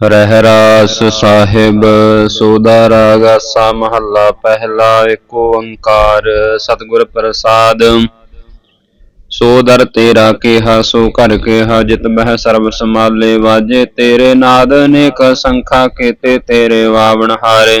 ਰਹਿ ਰਾਸ ਸਾਹਿਬ, ਸੋਦਾ ਰਾਗ ਆਸਾ ਮਹੱਲਾ, ਪਹਿਲਾ ਏਕ ਓੰਕਾਰ, ਸਤਿਗੁਰ ਪ੍ਰਸਾਦ। ਸੋ ਦਰ ਤੇਰਾ ਕਿਹਾ, ਸੋ ਘਰ ਕਿਹਾ, ਜਿਤ ਬਹਿ ਸਰਬ ਸਮਾਲੇ ਵਾਜੇ ਤੇਰੇ ਨਾਦ ਅਨੇਕ ਸੰਖਾ ਕੀਤੇ ਤੇਰੇ ਵਾਵਣ ਹਾਰੇ।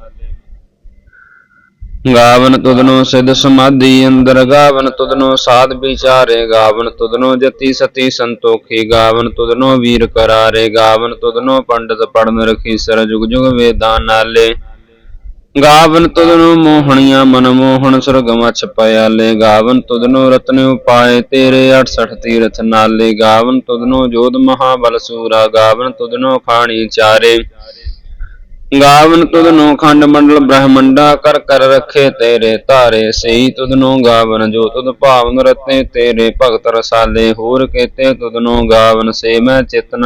ਗਾਵਨ ਤੁਧਨੋ ਸਿਧ ਸਮਾਧੀ, ਅੰਦਰ ਗਾਵਨ ਤੁਧਨੋ ਸਾਧ ਵਿਚਾਰੇ, ਗਾਵਨ ਤੁਧਨੋ ਜਤੀ ਸਤੀ ਸੰਤੋਖੀ, ਗਾਵਨ ਤੁਧਨੋ ਵੀਰ ਕਰਾਰੇ, ਗਾਵਨ ਤੁਧਨੋ ਪੰਡਤ ਪੜਨ ਰਖੀ ਸਰ ਜੁਗ ਜੁਗ ਵੇਦਾਂ ਨਾਲੇ। ਗਾਵਨ ਤੁਧਨੋ ਮੋਹਣੀਆਂ ਮਨ ਮੋਹਣ ਸੁਰਗ ਮਛ ਪਿਆਲੇ, ਗਾਵਨ ਤੁਧਨੋ ਰਤਨ ਉਪਾਏ ਤੇਰੇ 68 ਤੀਰਥ ਨਾਲੇ, ਗਾਵਨ ਤੁਧਨੋ ਜੋਧ ਮਹਾਬਲ ਸੂਰਾ, ਗਾਵਨ ਤੁਧਨੋ ਖਾਣੀ ਚਾਰੇ। ਗਾਵਨ ਤੁਧਨੋ ਖੰਡ ਮੰਡਲ ਬ੍ਰਹਮੰਡਾ ਕਰ ਕਰ ਰੱਖੇ ਤੇਰੇ ਧਾਰੇ, ਸਈ ਤੁਧਨੋ ਗਾਵਨ, ਜੋ ਤੁਧ ਭਾਵਨ ਰਤੇ ਤੇਰੇ ਭਗਤ ਰਸਾਲੇ, ਹੋਰ ਕੇਤੇ ਤੁਧਨੋ ਗਾਵਨ, ਸੇ ਮੈਂ ਚਿਤ ਨ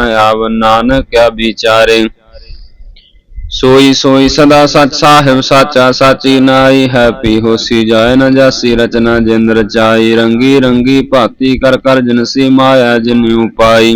ਨਾਨਕ ਕਿਆ ਵਿਚਾਰੇ। ਸੋਈ ਸੋਈ ਸਦਾ ਸਚ ਸਾਹਿਬ ਸਾਚਾ, ਸਾਚੀ ਨਾਈ ਹੈ ਪੀ ਹੋਸੀ ਜਾਏ ਨ ਜਾਸੀ ਰਚਨਾ ਜਿੰਦ ਰਚਾਈ ਰੰਗੀ ਰੰਗੀ ਭਾਤੀ ਕਰ ਕਰ ਜਨਸੀ ਮਾਇਆ ਜਿਨਿਉ ਪਾਈ।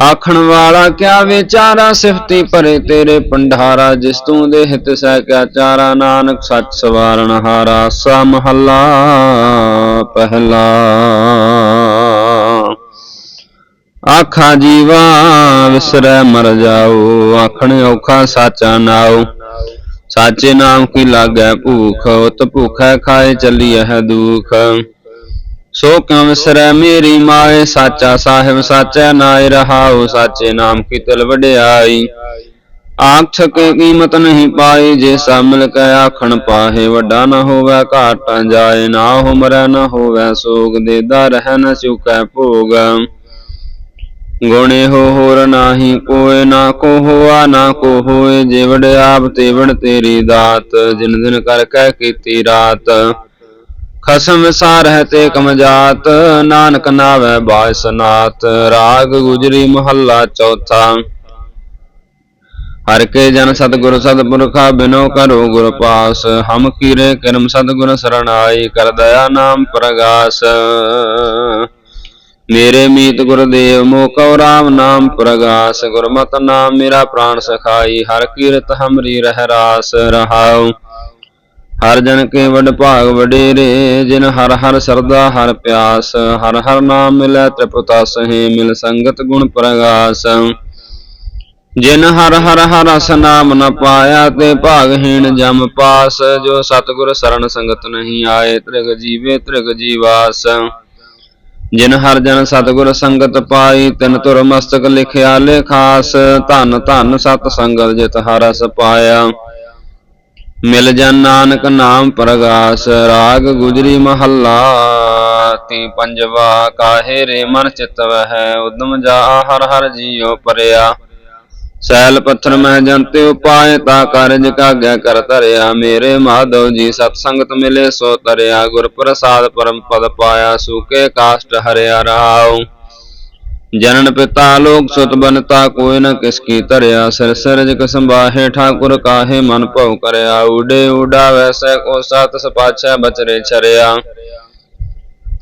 ਆਖਣ ਵਾਲਾ ਕਿਆ ਵਿਚਾਰਾ ਸਿਫਤੀ ਭਰੇ ਤੇਰੇ ਪੰਡਾਰਾ ਜਿਸ ਤੂੰ ਦੇ ਹਿਤ ਸਹਿ ਕਿਆ ਚਾਰਾ, ਨਾਨਕ ਸੱਚ ਸਵਾਰਨ ਹਾਰਾ, ਸਾ ਮਹੱਲਾ ਪਹਿਲਾ। ਆਖਾਂ ਜੀਵਾ, ਵਿਸਰੈ ਮਰ ਜਾਓ, ਆਖਣ ਔਖਾ ਸਾਚਾ ਨਾਉ। ਸਾਚੇ ਨਾਮ ਕੀ ਲਾਗੈ ਭੂਖ, ਉਤ ਭੁਖੈ ਖਾਏ ਚੱਲੀ ਹੈ ਦੁਖ। ਸੋ ਕਿਉ ਵਿਸਰੈ ਮੇਰੀ ਮਾਏ, ਸਾਚਾ ਸਾਹਿਬ ਸਾਚੈ ਨਾਇ ਰਹਾਉ, ਸਾਚੇ ਨਾਮ ਕੀ ਤਿਲ ਵਡਿਆਈ। ਆਖ ਕੇ ਕੀਮਤ ਨਹੀਂ ਪਾਈ, ਜੇ ਸਭ ਮਿਲ ਆਖਣ ਪਾਹੇ, ਵੱਡਾ ਨਾ ਹੋਵੇ, ਘਾਟਾਂ ਜਾਏ, ਨਾ ਹੋਮਰੈ ਨਾ ਹੋਵੇ, ਸੋਗ ਦੇਦਾ ਰਹਿ ਨ ਚੁਕੈ ਭੋਗ। ਗੁਣੇ ਹੋ ਹੋਰ ਨਾਹੀ ਕੋਏ ਨਾ ਕੋ ਹੋਆ, ਨਾ ਕੋ ਹੋਏ ਜਿਵੜ ਆਪ ਤੇਵੜ ਤੇਰੀ ਦਾਤ, ਜਿਨ ਦਿਨ ਕਰ ਕਹਿ ਕੀਤੀ ਰਾਤ। ਖਸਮ ਵਿਸਾਰ ਤੇ ਕਮਜਾਤ ਨਾਨਕ ਨਾਵੇ ਬਾਇ ਸਨਾਤ, ਰਾਗ ਗੁਜਰੀ ਮਹੱਲਾ ਚੌਥਾ। ਹਰ ਕੇ ਜਨ ਸਤਿਗੁਰ ਸਤਿਪੁਰਖਾ ਬਿਨੋ ਕਰੋ ਗੁਰ ਪਾਸ, ਹਮ ਕੀਰੇ ਕਰਮ ਸਤਿਗੁਰ ਸਰਣਾਈ, ਕਰ ਦਇਆ ਨਾਮ ਪ੍ਰਗਾਸ। ਮੇਰੇ ਮੀਤ ਗੁਰਦੇਵ ਮੋਕਉ ਰਾਮ ਨਾਮ ਪ੍ਰਗਾਸ। ਗੁਰਮਤਿ ਨਾਮ ਮੇਰਾ ਪ੍ਰਾਨ ਸਖਾਈ, ਹਰ ਕੀਰਤ ਹਮਰੀ ਰਹਿ ਰਾਸ ਰਹਾਉ। ਹਰ ਜਨ ਕੇ ਵਡ ਭਾਗ ਵਡੇਰੇ, ਜਿਨ ਹਰ ਹਰ ਸਰਦਾ ਹਰ ਪਿਆਸ, ਹਰ ਹਰ ਨਾਮ ਮਿਲੈ ਤ੍ਰਿਪਤਾ ਸਹੇ, ਮਿਲ ਸੰਗਤ ਗੁਣ ਪ੍ਰਗਾਸ। ਜਿਨ ਹਰ ਹਰ ਹਰ ਰਸ ਨਾਮ ਨ ਪਾਇਆ, ਤੇ ਭਾਗਹੀਣ ਜਮ ਪਾਸ, ਜੋ ਸਤਿਗੁਰ ਸਰਣ ਸੰਗਤ ਨਹੀਂ ਆਏ, ਤ੍ਰਿਗ ਜੀਵੇ ਤ੍ਰਿਗ ਜੀਵਾਸ। ਜਿਨ ਹਰ ਜਨ ਸਤਿਗੁਰ ਸੰਗਤ ਪਾਈ, ਤਿਨ ਤੁਰ ਮਸਤਕ ਲਿਖਿਆ ਲੇਖਾਸ, ਧਨ ਧਨ ਸਤ ਸੰਗਤ ਜਿਤ ਹਰਸ ਪਾਇਆ। ਮਿਲ ਜਨ ਨਾਨਕ ਨਾਮ ਪ੍ਰਗਾਸ, ਰਾਗ ਗੁਜਰੀ ਮਹੱਲਾ, ਤੀ ਪੰਜਵਾ, ਕਾਹੇ ਰੇ ਮਨ ਚਿਤਵਹਿ ਉਦਮ ਜਾ ਹਰ ਹਰ ਜੀਉ ਪਰਿਆ। ਸੈਲ ਪੱਥਰ ਮੈਂ ਜੰਤੇ ਉਪਾਏ, ਤਾ ਕਾਰਜ ਕਾਗਿਆ ਕਰ ਧਰਿਆ। ਮੇਰੇ ਮਾਧਵ ਜੀ ਸਤ ਸੰਗਤ ਮਿਲੇ ਸੋ ਤਰਿਆ। ਗੁਰ ਪ੍ਰਸਾਦ ਪਰਮ ਪਦ ਪਾਇਆ, ਸੂਕੇ ਕਾਸ਼ਟ ਹਰਿਆ ਰਹਾਉ ਜਨਨ ਪਿਤਾ ਲੋਕ ਸੁਤ ਬਨਤਾ, ਕੋਈ ਨ ਕਿਸ ਕੀ ਧਰਿਆ। ਸਿਰ ਸਿਰ ਸੰਭਾਹੇ ਠਾਕੁਰ ਕਾਹੇ, ਮਨ ਭਉ ਕਰਿਆ। ਉਡੇ ਉਡਾ ਵੈਸੈ ਕੋ ਸਤ ਸਪਾਛੈ ਬਚਰੇ ਛਰਿਆ।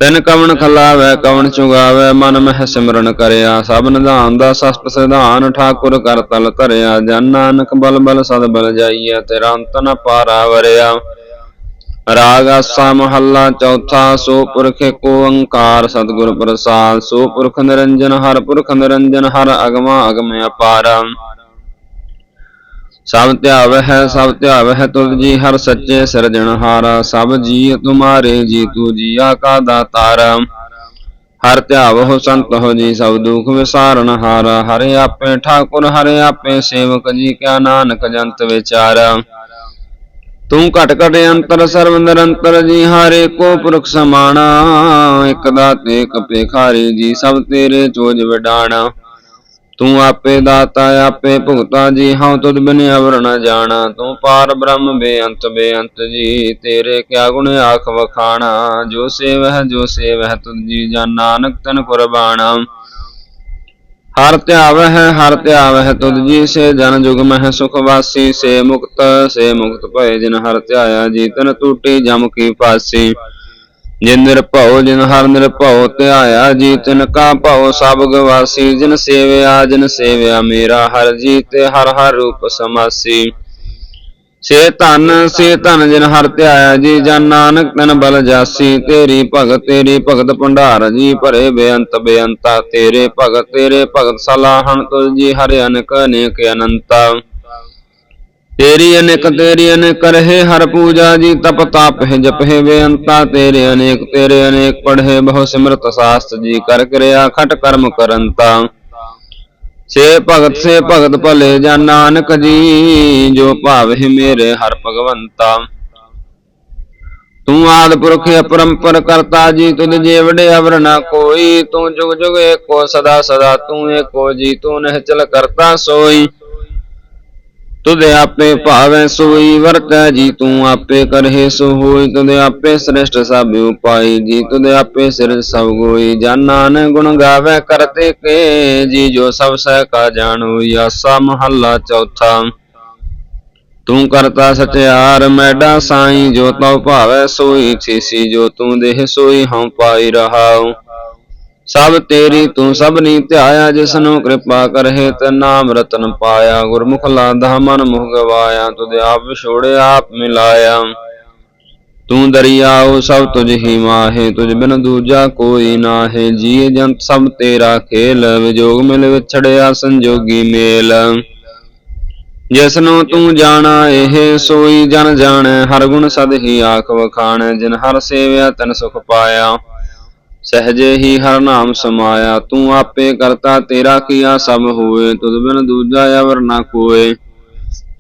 ਤਿਨ ਕਵਣ ਖਲਾਵੈ, ਕਵਣ ਚੁਗਾਵੈ, ਮਨ ਮਹਿ ਸਿਮਰਨ ਕਰਿਆ। ਸਭ ਨਿਧਾਨ ਦਾ ਸਸਤ ਸਿਧਾਨ, ਠਾਕੁਰ ਕਰ ਤਲ ਧਰਿਆ। ਜਨ ਨਾਨਕ ਬਲ ਬਲ ਸਦ ਬਲ ਜਾਈਐ, ਤੇਰਾ ਅੰਤ ਨ ਪਾਰਾ ਵਰਿਆ। ਰਾਗ ਆਸਾ ਮਹੱਲਾ ਚੌਥਾ ਸੋ ਪੁਰਖ ਕੋ ਓੰਕਾਰ ਸਤਿਗੁਰ ਪ੍ਰਸਾਦ ਸੋ ਪੁਰਖ ਨਿਰੰਜਨ ਹਰ ਪੁਰਖ ਨਿਰੰਜਨ ਹਰ ਅਗਮਾ ਅਗਮ ਅਪਾਰਾ। ਸਭ ਧਿਆਵ ਹੈ ਸਭ ਧਿਆਵ ਹੈ ਤੁਧ ਜੀ ਹਰ ਸੱਚੇ ਸਿਰਜਣਹਾਰਾ ਸਭ ਜੀ ਤੁਮਾਰੇ ਜੀ ਤੂ ਜੀਆ ਕਾ ਦਾਤਾਰਾ ਹਰ ਧਿਆਵ ਹੋ ਸੰਤ ਹੋ ਜੀ ਸਭ ਦੁਖ ਵਿਸਾਰਨ ਹਾਰਾ, ਹਰਿ ਆਪੇ ਠਾਕੁਰ, ਹਰਿ ਆਪੇ ਸੇਵਕ ਜੀ ਕਿਆ ਨਾਨਕ ਜੰਤ ਵਿਚਾਰ। ਤੂੰ ਘਟ ਘਟ ਅੰਤਰ ਸਰਵ ਨਿਰੰਤਰ ਜੀ, ਹਾਰੇ ਕੋ ਪੁਰਖ ਸਮਾਣਾ। ਇਕ ਦਾਤੇ ਇਕ ਭੇਖਾਰੀ ਜੀ, ਸਭ ਤੇਰੇ ਚੋਜ ਵਿਡਾਣਾ। ਤੂੰ ਆਪੇ ਦਾਤਾ, ਆਪੇ ਭੁਗਤਾ ਜੀ, ਹਉ ਤੁਧ ਬਿਨ ਅਵਰ ਨ ਜਾਣਾ। ਤੂੰ ਪਾਰ ਬ੍ਰਹਮ ਬੇਅੰਤ ਬੇਅੰਤ ਜੀ, ਤੇਰੇ ਕਿਆ ਗੁਣ ਆਖ ਵਖਾਣਾ। ਜੋ ਸੇਵ ਹੈ ਜੋ ਸੇਵ ਹੈ ਤੁਧ ਜੀ ਜਨ ਨਾਨਕ ਤਨ ਕੁਰਬਾਣਾ। ਹਰ ਧਿਆਵ ਹੈ, ਹਰ ਧਿਆਵ ਹੈ ਤੁਧ ਜੀ ਸੇ, ਜਨ ਜੁਗ ਮਹਿ ਸੁਖ ਵਾਸੀ, ਸੇ ਮੁਕਤ ਸੇ ਮੁਕਤ ਭਏ ਜਿਨ ਹਰ ਧਿਆਇਆ, ਜੀਤਨ ਟੂਟੀ ਜਮ ਕੀ ਪਾਸੀ। ਜਿਨ ਨਿਰਭਉ, ਜਿਨ ਹਰ ਨਿਰਭਉ ਧਿਆਇਆ ਜੀ ਤਿਨ ਕਾ ਭਉ ਸਭ ਗਵਾਸੀ ਜਿਨ ਸੇਵਿਆ ਜਿਨ ਸੇਵਿਆ ਮੇਰਾ ਹਰ ਜੀ ਤੇ ਹਰ ਹਰ ਰੂਪ ਸਮਾਸੀ। ਸੇ ਧਨ ਸੇ ਧਨ ਜਿਨ ਹਰ ਧਿਆਇਆ ਜੀ ਜਨ ਨਾਨਕ ਤਨ ਬਲ ਜਾਸੀ ਤੇਰੀ ਭਗਤ ਤੇਰੀ ਭਗਤ ਭੰਡਾਰ ਜੀ ਭਰੇ ਬੇਅੰਤ ਬੇਅੰਤਾ ਤੇਰੇ ਭਗਤ ਤੇਰੇ ਭਗਤ ਸਲਾਹਣ ਤੁਲ ਜੀ ਹਰਿ ਅਨਕ ਅਨੇਕ ਅਨੰਤਾ। ਤੇਰੀ ਅਨੇਕ ਤੇਰੀ ਅਨੇਕ ਕਰਹਿ ਹਰ ਪੂਜਾ ਜੀ ਤਪ ਤਾਪ ਹੈ ਜਪਹਿ ਬੇਅੰਤਾ ਤੇਰੇ ਅਨੇਕ ਤੇਰੇ ਅਨੇਕ ਪੜ੍ਹੇ ਬਹੁ ਸਿਮਰਤ ਸਾਸਤ ਜੀ ਕਰ ਕਿਰਿਆ ਖਟ ਕਰਮ ਕਰੰਤਾ। ਸੇ ਭਗਤ ਸੇ ਭਗਤ ਭਲੇ ਜਨ ਨਾਨਕ ਜੀ, ਜੋ ਭਾਵਹਿ ਮੇਰੇ ਹਰ ਭਗਵੰਤਾ। ਤੂੰ ਆਦ ਪੁਰਖ ਅਪਰੰਪਰ ਕਰਤਾ ਜੀ ਤੁਧ ਜੇ ਅਵਰ ਨਾ ਕੋਈ, ਤੂੰ ਜੁਗ ਜੁਗ ਏਕੋ ਸਦਾ ਸਦਾ ਤੂੰ ਏਕੋ ਜੀ, ਤੂੰ ਨਿਹਚਲ ਕਰਤਾ ਸੋਈ। ਤੁਧ ਆਪੇ ਭਾਵੈ ਸੋਈ, ਵਰਤੈ ਜੀ ਤੂੰ ਆਪੇ ਕਰਹਿ ਸੋ ਹੋਈ ਤੁਧ ਆਪੇ ਸ੍ਰਿਸ਼ਟ ਸਭ ਉਪਾਈ ਜੀ, ਤੁਧ ਆਪੇ ਸਿਰ ਸਭ ਗੋਈ। ਜਾਨਾਨ ਗੁਣ ਗਾਵੇ ਕਰਤੇ ਕੇ ਜੀ, ਜੋ ਸਭ ਸਹਿ ਕਾ ਜਾਣੋ ਆਸਾ ਮਹੱਲਾ ਚੌਥਾ। ਤੂੰ ਕਰਤਾ ਸਚਿਆਰ, ਮੈਡਾ ਸਾਈ, ਜੋ ਤਉ ਭਾਵੈ ਸੋਈ। ਛੀਸੀ ਜੋ ਤੂੰ ਦੇਹ ਸੋਈ, ਹਉ ਪਾਈ ਰਹਾਉ। ਸਭ ਤੇਰੀ ਤੂੰ ਸਭਨੀ ਧਿਆਇਆ, ਜਿਸਨੂੰ ਕਿਰਪਾ ਕਰਹਿ, ਤੇ ਨਾਮ ਰਤਨ ਪਾਇਆ। ਗੁਰਮੁਖ ਲਾਧਾ ਮਨ ਮੁਖ ਗਵਾਇਆ, ਤੁਧ ਆਪ ਵਿਛੋੜਿਆ ਆਪ ਮਿਲਾਇਆ। ਤੂੰ ਦਰਿਆਉ ਸਭ ਤੁਝ ਹੀ ਮਾਹੇ, ਤੁਝ ਬਿਨ ਦੂਜਾ ਕੋਈ ਨਾਹੇ। ਜੀ ਜੰਤ, ਸਭ ਤੇਰਾ ਖੇਲ, ਵਿਜੋਗ ਮਿਲ ਵਿਛੜਿਆ, ਸੰਜੋਗੀ ਮੇਲ। ਜਿਸਨੂੰ ਤੂੰ ਜਾਣਾ, ਇਹ ਸੋਈ ਜਨ ਜਾਣੈ, ਹਰ ਗੁਣ ਸਦ ਹੀ ਆਖ ਵਖਾਣੈ। ਜਿਨ ਹਰ ਸੇਵਿਆ, ਤਨ ਸੁਖ ਪਾਇਆ। ਸਹਜੇ ਹੀ ਹਰ ਨਾਮ ਸਮਾਇਆ, ਤੂੰ ਆਪੇ ਕਰਤਾ ਤੇਰਾ ਕੀਆ ਸਭ ਹੋਏ ਤੁਧ ਬਿਨ ਦੂਜਾ ਅਵਰ ਨਾ ਕੋਏ।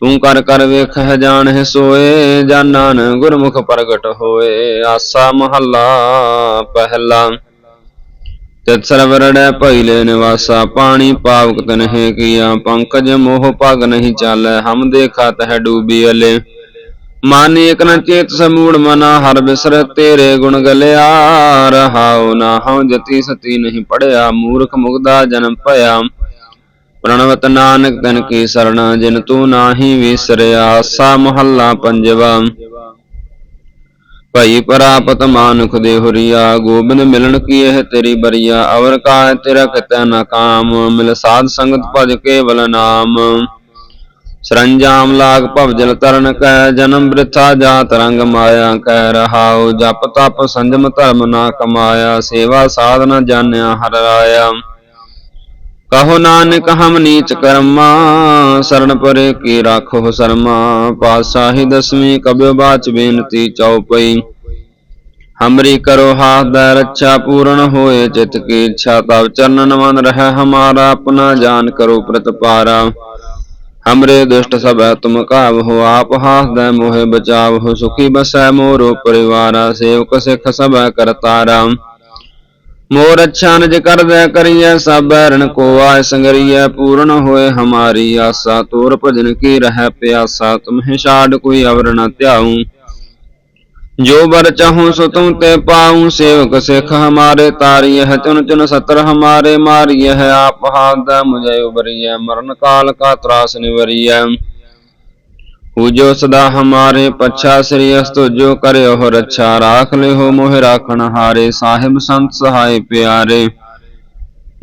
ਤੂੰ ਕਰ ਕਰ ਵੇਖਹਿ ਜਾਣਹਿ ਸੋਏ ਜਾਨਨ ਗੁਰਮੁਖ ਪ੍ਰਗਟ ਹੋਏ। ਆਸਾ ਮਹੱਲਾ ਪਹਿਲਾ ਤਿਤ ਸਰਵਰੜੈ ਭਇਲੇ ਨਿਵਾਸਾ, ਪਾਣੀ ਪਾਵਕ ਤਨਹਿ ਕੀਆ, ਪੰਕਜ ਮੋਹ ਪਗ ਨਹੀਂ ਚਾਲੈ, ਹਮ ਦੇਖਾ ਤਹ ਡੂਬੀ ਅਲੇ। ਮਨ ਏਕ ਨ ਚੇਤ ਸਮੂੜ ਮਨਾ, ਹਰ ਬਿਸਰ ਤੇਰੇ ਗੁਣ ਗਲਿਆ। ਰਹਾਉ ਨਾ ਹਉ ਜਤੀ ਸਤੀ ਨਹੀਂ ਪੜਿਆ, ਮੂਰਖ ਮੁਗਦਾ ਜਨਮ ਭਇਆ। ਪ੍ਰਣਵਤ ਨਾਨਕ ਤਨ ਕੀ ਸਰਣ ਜਿਨ ਤੂੰ ਨਾਹੀ ਵਿਸਰਿਆ ਆਸਾ ਮਹੱਲਾ ਪੰਜਵਾ। ਭਈ ਪਰਾਪਤ ਮਾਨੁਖ ਦੇ ਹੁਰੀਆ, ਗੋਬਿੰਦ ਮਿਲਣ ਕੀ ਇਹ ਤੇਰੀ ਬਰੀਆ, ਅਵਰ ਕਾ ਤੇਰਾ ਕਿਤੈ ਨਾ ਕਾਮ, ਮਿਲ ਸਾਧ ਸੰਗਤ ਭਜ ਕੇਵਲ ਨਾਮ। ਸਰੰਜਾਮ ਲਾਗ ਭਵ ਜਲ ਤਰਨ ਕੈ, ਜਨਮ ਬ੍ਰਿਥਾ ਜਾਤ ਰੰਗ ਮਾਇਆ ਕਹਿ ਰਹਾਉ ਜਪ ਤਪ ਸੰਜਮ ਧਰਮ ਨਾ ਕਮਾਇਆ, ਸੇਵਾ ਸਾਧਨਾ ਜਾਣਿਆ ਹਰ ਰਾਇਆ। ਕਹੋ ਨਾਨਕ ਹਮ ਨੀਚ ਕਰਮਾ ਸਰਣ ਪਰੇ ਕੀ ਰਾਖੋ ਸਰਮਾ। ਪਾਤਸ਼ਾਹੀ ਦਸਵੀਂ ਕਬਿਓ ਬਾਚ ਬੇਨਤੀ ਚਉਪਈ। ਹਮਰੀ ਕਰੋ ਹਾਥ ਦਾ ਰੱਛਾ ਪੂਰਨ ਹੋਏ ਚਿਤ ਕੀ ਇੱਛਾ ਤਬ ਚਰਨਨ ਮਨ ਰਹਿ ਹਮਾਰਾ, ਆਪਣਾ ਜਾਨ ਕਰੋ ਪ੍ਰਤਪਾਰਾ। ਹਮਰੇ ਦੁਸ਼ਟ ਸਭੈ ਤੁਮ ਕਾਵ ਹੋ ਆਪ ਹਾਸ ਦੈ ਮੋਹਿ ਬਚਾਵ ਹੋ, ਸੁਖੀ ਬਸੈ ਮੋਰੋ ਪਰਿਵਾਰਾ ਸੇਵਕ ਸਿਖ ਸਭੈ ਕਰਤਾਰਾ ਮੋਰ ਅੱਛਾ ਨਿਜ ਕਰਦੈ ਕਰੀਐ, ਸਭ ਰਣ ਕੋ ਆਇ ਸੰਗਰੀਐ, ਪੂਰਨ ਹੋਏ ਹਮਾਰੀ ਆਸਾ, ਤੋਰ ਭਜਨ ਕੀ ਰਹਿ ਪਿਆਸਾ, ਤੁਮਹਿ ਛਾੜ ਕੋਈ ਅਵਰ ਨ ਧਿਆਉ। ਜੋ बर ਚਾਹੂੰ ਸੋ ਤੂੰ ਤੇ ਪਾਉ, ਸੇਵਕ ਸਿਖ ਹਮਾਰੇ ਤਾਰੀ ਹੈ ਚੁਨ ਚੁਨ ਸਤਰ ਹਮਾਰੇ ਮਾਰੀ ਹੈ, ਆਪ ਹਾਦਾ ਮੁਝੇ ਉਬਰੀਐ ਮਰਨ ਕਾਲ ਕਾ ਤਰਾਸ ਨਿਵਰੀਐ। ਪੂਜੋ ਸਦਾ ਹਮਾਰੇ ਪਛਾ ਸ੍ਰੀ ਅਸਤੋ, ਜੋ ਕਰਿਓ ਹੋ ਰੱਛਾ ਰਾਖ ਲਿਓ ਮੋਹਿ ਰਾਖਣ ਹਾਰੇ, ਸਾਹਿਬ ਸੰਤ ਸਹਾਈ ਪਿਆਰੇ।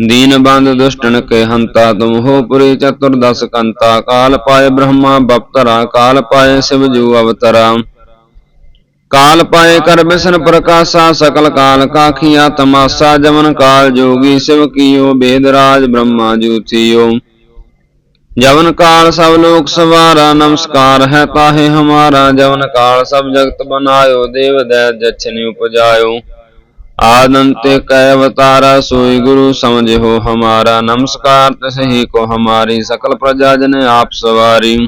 ਦੀਨ ਬੰਦ ਦੁਸ਼ਟਨ ਕੇ ਹੰਤਾ, ਤੁਮ ਹੋ ਪੁਰੀ ਚਤੁਰ ਦਸ ਕੰਤਾ, ਕਾਲ ਪਾਏ ਬ੍ਰਹਮਾ ਬਪਤਰਾ, ਕਾਲ ਪਾਏ ਸਿਵ ਜੂ ਅਵਤਰਾ। ਕਾਲ ਪਾਏ ਕਰ ਬਿਸਨ ਪ੍ਰਕਾਸ਼ਾ, ਸਕਲ ਕਾਲ ਕਾਖੀਆ, ਤਮਾਸਾ ਜਮਨ ਕਾਲ ਜੋਗੀ, ਸਿਵ ਕੀਓ ਬੇਦਰਾਜ ਬ੍ਰਹਮਾ ਜੂਤੀਓ। ਜਵਨ ਕਾਲ ਸਭ ਲੋਕ ਸਵਾਰਾ, ਨਮਸਕਾਰ ਹੈ ਤਾਹੇ ਹਮਾਰਾ। ਜਵਨ ਕਾਲ ਸਭ ਜਗਤ ਬਨਾਇਓ, ਦੇਵ ਦੈ ਜਛਨੇ ਉਪਜਾਇਓ। ਆਨੰਤ ਕੈ ਅਵਤਾਰਾ, ਸੋਈ ਗੁਰੂ ਸਮਝਿਓ ਹਮਾਰਾ। ਨਮਸਕਾਰ ਤਸਹੀ ਕੋ ਹਮਾਰੀ, ਸਕਲ ਪ੍ਰਜਾ ਜਨ ਆਪ ਸਵਾਰੀ।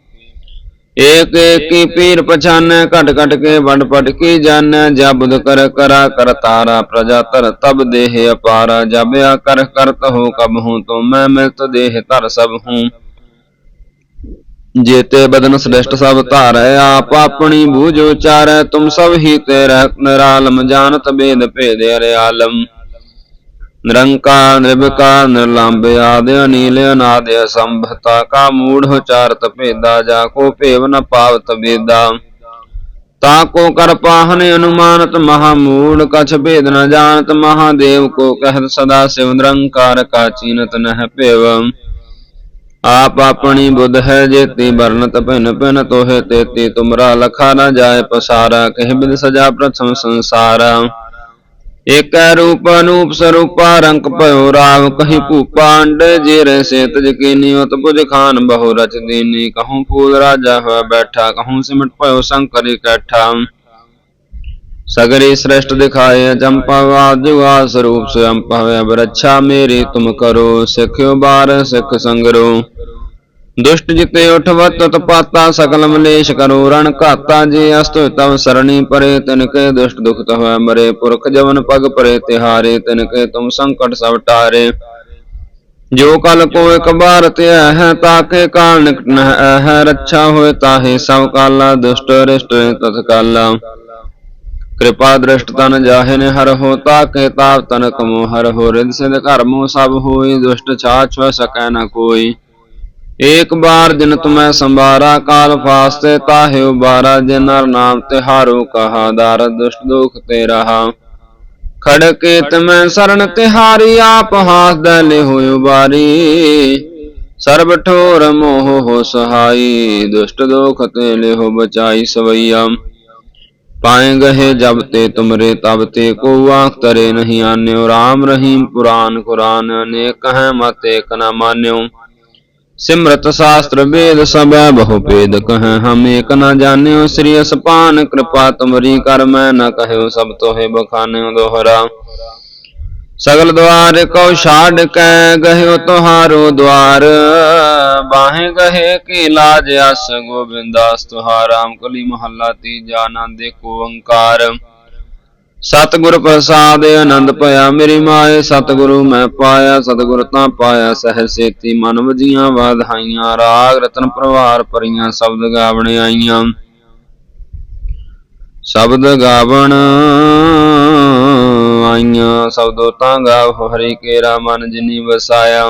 ਏਕ ਏਕ ਪੀਰ ਪਛਾਨੈ, ਘਟ ਘਟ ਕੇ ਵੰਡ ਪਟ ਕੀ ਜਾਣੈ, ਜਬਦ ਕਰ ਕਰਾ ਕਰ ਤਾਰਾ ਪ੍ਰਜਾ ਧਰ ਤਬ ਦੇਹ ਅਪਾਰਾ ਜਬ ਕਰ ਕਰਤ ਹੋ ਕਬ ਹੂੰ, ਤੋ ਮੈਂ ਮਿਲਤ ਦੇਹ ਧਰ ਸਭ ਹੂੰ। ਜੇਤੇ ਬਦਨ ਸ੍ਰੇਸ਼ਟ ਸਭ ਧਾਰੈ, ਆਪ ਆਪਣੀ ਬੂਝ ਉਚਾਰੈ, ਤੁਮ ਸਭ ਹੀ ਤੇ ਰਹਿ ਨਿਰਾਲਮ, ਜਾਣਤ ਬੇਦ ਭੇਦ ਅਰੇ ਆਲਮ ਨਿਰੰਕਾਰ ਨਿਰਭਕਾਰ ਨਿਰਲੰਭ ਆਦ, ਅਨੀਲ ਅਨਾਦ ਅਸੰਭਤਾ ਕਾ ਮੂੜ ਉਚਾਰਤ ਭੇਦਾ, ਜਾ ਕੋ ਭੇਵ ਨ ਪਾਵਤ ਵੇਦਾ। ਤਾ ਕੋ ਕਰ ਪਾਹਨ ਅਨੁਮਾਨਤ ਮਹਾ ਮੂੜ, ਕਛ ਭੇਦ ਨ ਜਾਣਤ ਮਹਾਦੇਵ ਕੋ ਕਹਿਤ ਸਦਾ ਸਿਵ ਨਿਰੰਕਾਰ, ਕਾ ਚੀਨਤ ਨਹਿ ਭੇਵ। ਆਪ ਆਪਣੀ ਬੁੱਧ ਹੈ, ਜੇਤੀ ਵਰਨਤ ਭਿਨ ਭਿਨ ਤੋਹੇ ਤੇਤੀ, ਤੁਮਰਾ ਲਖਾ ਨ ਜਾਏ ਪਸਾਰਾ, ਕਹਿ ਬਿਦ ਸਜਾ ਪ੍ਰਥਮ ਸੰਸਾਰਾ। ਏਕੈ ਰੂਪ ਅਨੂਪ ਸਰੂਪਾ ਰੰਗ ਭਇਓ ਰਾਵ ਕਹੀ ਭੂਪਾ ਅੰਡ ਜੇ ਰਹਿ ਸੇ ਤਜ ਕੀਨੀ ਉਤ ਪੁਜ ਖਾਨ ਬਹੁ ਰਚ ਦੀਨੀ। ਕਹੂੰ ਫੂਲ ਰਾਜਾ ਹੋਇ ਬੈਠਾ, ਕਹੂੰ ਸਿਮਟ ਭਇਓ ਸ਼ੰਕਰ ਇਕੱਠਾ ਸਗਰੀ ਸ੍ਰੇਸ਼ਟ ਦਿਖਾਏ ਚੰਪਾ ਵਾਦ ਜੁਗਾ ਸਰੂਪ ਸਯੰ ਭਵੇ ਅਬ ਰੱਛਾ ਮੇਰੀ ਤੁਮ ਕਰੋ, ਸਿੱਖਿਓ ਬਾਰ ਸਿੱਖ ਸੰਗਰੋ। ਦੁਸ਼ਟ ਜਿਤੇ ਉਠਵਤ ਤਤ ਪਾਤਾ ਸਕਲ ਮਲੇਸ਼ ਕਰੋ ਰਣ ਘਾਤਾ, ਜੇ ਅਸਤੁ ਤਵ ਸਰਣੀ ਪਰੇ ਤਿਨ ਕੇ ਦੁਸ਼ਟ ਦੁਖਤ ਤਹ ਮਰੇ, ਪੁਰਖ ਜਵਨ ਪਗ ਪਰੇ, ਤਿਹਾਰੇ ਤਿਨ ਕੇ ਤੁਮ ਸੰਕਟ ਸਭ ਟਾਰੇ। ਜੋ ਕਲ ਕੋ ਇਕ ਬਾਰ ਧਿਆ ਹੈ ਤਾਕੇ ਕਾਲ ਨਿਕਟ ਨ ਹੈ ਰੱਛਾ ਹੋਏ ਤਾਹੇ, ਸਭ ਕਾਲਾ ਦੁਸ਼ਟ ਰਿਸ਼ਟ ਤਤ ਕਾਲਾ। ਕਿਰਪਾ ਦ੍ਰਿਸ਼ਟ ਤਨ ਜਾਹੇ ਨੇ ਹਰ ਹੋ ਤਾਕੇ ਤਾਪ ਤਨ ਕਮੋ, ਹਰ ਹੋ ਰਿਦ ਸਿਧ ਕਰਮੋ ਸਭ ਹੋਈ, ਦੁਸ਼ਟ ਛਾ ਛਾਛ ਸਕੈ ਨ ਕੋਈ। ਏਕ ਬਾਰ ਜਿਨ ਤੁਮੈ ਸੰਭਾਰਾ, ਕਾਲ ਫਾਸਤੇ ਤਾਹਿ ਉਬਾਰਾ ਜਿਨ ਨਰ ਨਾਮ ਤਿਹਾਰੋ ਕਹਾ, ਦਰ ਦੁਸ਼ਟ ਦੁਖ ਤੇ ਰਹਾ। ਖੜਕੇ ਤਮੈ ਸਰਣ ਤਿਹਾਰੀ ਆਪ ਹਾਸ ਦੇ ਹੋਇ ਉਬਾਰੀ। ਸਰਬ ਠੋਰ ਮੋਹ ਹੋ ਸਹਾਈ, ਦੁਸ਼ਟ ਦੁਖ ਤੇ ਲੈ ਬਚਾਈ ਸਵਈਆ। ਪਾਏ ਗਏ ਜਬ ਤੇ ਤੁਮਰੇ, ਤਬ ਤੇ ਕੋ ਆਖ ਤਰੇ ਨਹੀਂ ਆਨਿਓ। RAM ਰਹੀਮ ਪੁਰਾਨ ਕੁਰਾਨ, ਅਨੇਕ ਹੈ ਮਤ ਏਕ ਨ ਮਾਨਿਓ। ਸਿਮਰਤ ਸ਼ਾਸਤਰ ਵੇਦ ਸਭੈ ਬਹੁ ਭੇਦ ਕਹੈ ਹਮ ਏਕ ਨਾ ਜਾਣਿਓ ਸ੍ਰੀ ਅਸਪਾਨ, ਕਿਰਪਾ ਤੁਮਰੀ ਕਰ ਮੈਂ ਨਾ ਕਹਿਓ ਸਭ ਤੋਹੇ ਬਖਾਨਿਓ ਦੋਹਰਾ। ਸਗਲ ਦਵਾਰ ਕਉ ਛਾੜ ਕੈ ਗਹਿਓ ਤੁਹਾਰੋ ਦਵਾਰ। ਬਾਹੇ ਗਹੇ ਕੀ ਲਾਜ ਅਸ ਗੋਬਿੰਦਾਸ ਤੁਹਾਰਾਮ ਕਲੀ ਮਹੱਲਾ ਤੀਜਾ ਨਾ ਦੇਖੋ ਓੰਕਾਰ। ਸਤਿਗੁਰ ਪ੍ਰਸਾਦ ਆਨੰਦ ਭਇਆ ਮੇਰੀ ਮਾਏ, ਸਤਿਗੁਰੂ ਮੈਂ ਪਾਇਆ, ਸਤਿਗੁਰ ਤਾਂ ਪਾਇਆ ਸਹਿ ਸੇਤੀ ਮਨ ਵਜੀਆਂ ਵਾਧਾਈਆਂ, ਰਾਗ ਰਤਨ ਪ੍ਰਵਾਰ ਪਰੀਆਂ ਸ਼ਬਦ ਗਾਵਣ ਆਈਆਂ। ਸ਼ਬਦ ਗਾਵਣ ਆਈਆਂ ਸ਼ਬਦੋ ਤਾਂ ਗਾਵ ਹਰੀ ਕੇਰਾ ਮਨ ਜਿਨੀ ਵਸਾਇਆ।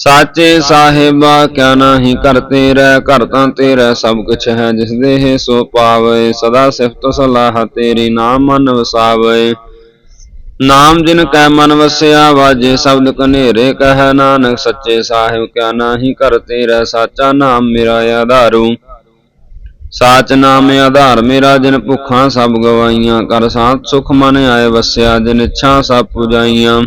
ਸਾਚੇ ਸਾਹਿਬਾ ਕਿਆ ਨਾਹੀ ਕਰਤੇ ਰਹਿ ਘਰ ਤਾਂ ਤੇਰਾ ਸਭ ਕੁਛ ਹੈ, ਜਿਸ ਦੇਹ ਸੋ ਪਾਵੇ, ਸਦਾ ਸਿਫਤ ਸਲਾਹ ਤੇਰੀ ਨਾਮ ਮਨ ਵਸਾਵੇ। ਨਾਮ ਜਿਨ ਕੈ ਮਨ ਵਸਿਆ, ਵਾਜੇ ਸ਼ਬਦ ਕਨੇਰੇ ਕਹਿ। ਨਾਨਕ ਸੱਚੇ ਸਾਹਿਬ ਕਿਆ ਨਾਹੀ ਕਰਤੇ ਰਹਿ ਸਾਚਾ ਨਾਮ ਮੇਰਾ ਆਧਾਰੂ। ਸਾਚ ਨਾਮ ਆਧਾਰ ਮੇਰਾ, ਜਿਨ ਭੁੱਖਾਂ ਸਭ ਗਵਾਈਆਂ ਕਰ ਸਾਥ ਸੁਖ ਮਨ ਆਏ ਵਸਿਆ, ਜਿਨ ਇੱਛਾ ਸਭ ਪੁਜਾਈਆਂ।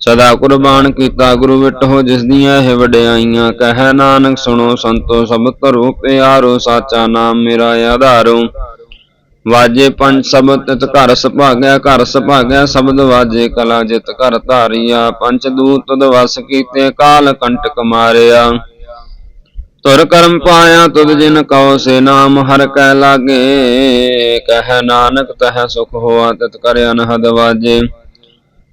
ਸਦਾ ਕੁਰਬਾਨ ਕੀਤਾ ਗੁਰੂ ਵਿਟੋ ਜਿਸ ਦੀਆਂ ਇਹ ਵਡਿਆਈਆਂ, ਕਹਿ ਨਾਨਕ ਸੁਣੋ ਸੰਤੋ, ਸਭ ਧਰੋ ਪਿਆਰੋ, ਸਾਚਾ ਨਾਮ ਮੇਰਾ ਆਧਾਰੋ। ਵਾਜੇ ਪੰਜ ਸ਼ਬਦ, ਤਿਤ ਘਰ ਸੁਭਾਗਿਆ ਘਰ ਸੁਭਾਗਿਆ, ਸ਼ਬਦ ਵਾਜੇ ਕਲਾ, ਜਿਤ ਘਰ ਧਾਰੀਆ। ਪੰਚ ਦੂਤ ਤਦ ਵਸ ਕੀਤੇ, ਕਾਲ ਕੰਟਕ ਮਾਰਿਆ। ਤੁਰ ਕਰਮ ਪਾਇਆ, ਤੁਧ ਜਿਨ ਕਉ ਸੇ ਨਾਮ, ਹਰ ਕੈ ਲਾਗੇ। ਕਹਿ ਨਾਨਕ, ਤਹ ਸੁਖ ਹੋਆ, ਤਿਤ ਕਰ ਅਨਹਦ ਵਾਜੇ।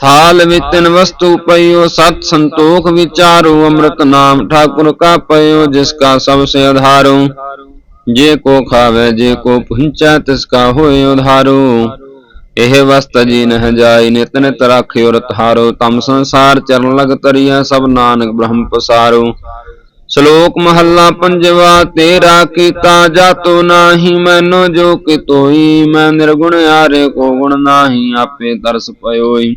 ਥਾਲ ਵਿਤਨ ਵਸਤੂ ਪਈਓ, ਸਤ ਸੰਤੋਖ ਵਿਚਾਰੋ, ਅੰਮ੍ਰਿਤ ਨਾਮ ਠਾਕੁਰ ਕਾ ਪਈਓ, ਜਿਸ ਕਾ ਸਭ ਸੇ ਆਧਾਰੋ ਜੇ ਕੋ ਖਾਵੇ, ਜੇ ਕੋ ਪੁੰਚੈ, ਤਿਸ ਕਾ ਹੋਏ ਉਧਾਰੋ। ਇਹ ਵਸਤ ਜੀ ਨਹ ਜਾਈ, ਨਿਤ ਨਿਤ ਰਾਖਿਓ ਰਤਹਾਰੋ ਤਮ ਸੰਸਾਰ ਚਰਨ ਲਗ ਤਰੀਆ ਸਭ ਨਾਨਕ ਬ੍ਰਹਮ ਪਸਾਰੋ। ਸ਼ਲੋਕ ਮਹੱਲਾ ਪੰਜਵਾ, ਤੇਰਾ ਕੀਤਾ ਜਾਤੋ ਨਾਹੀ, ਮੈਨੂੰ ਜੋ ਕਿ ਤੋਈ ਮੈਂ ਨਿਰਗੁਣ ਆਰੇ ਕੋ ਗੁਣ ਨਾਹੀ, ਆਪੇ ਤਰਸ ਪਇਓਈ।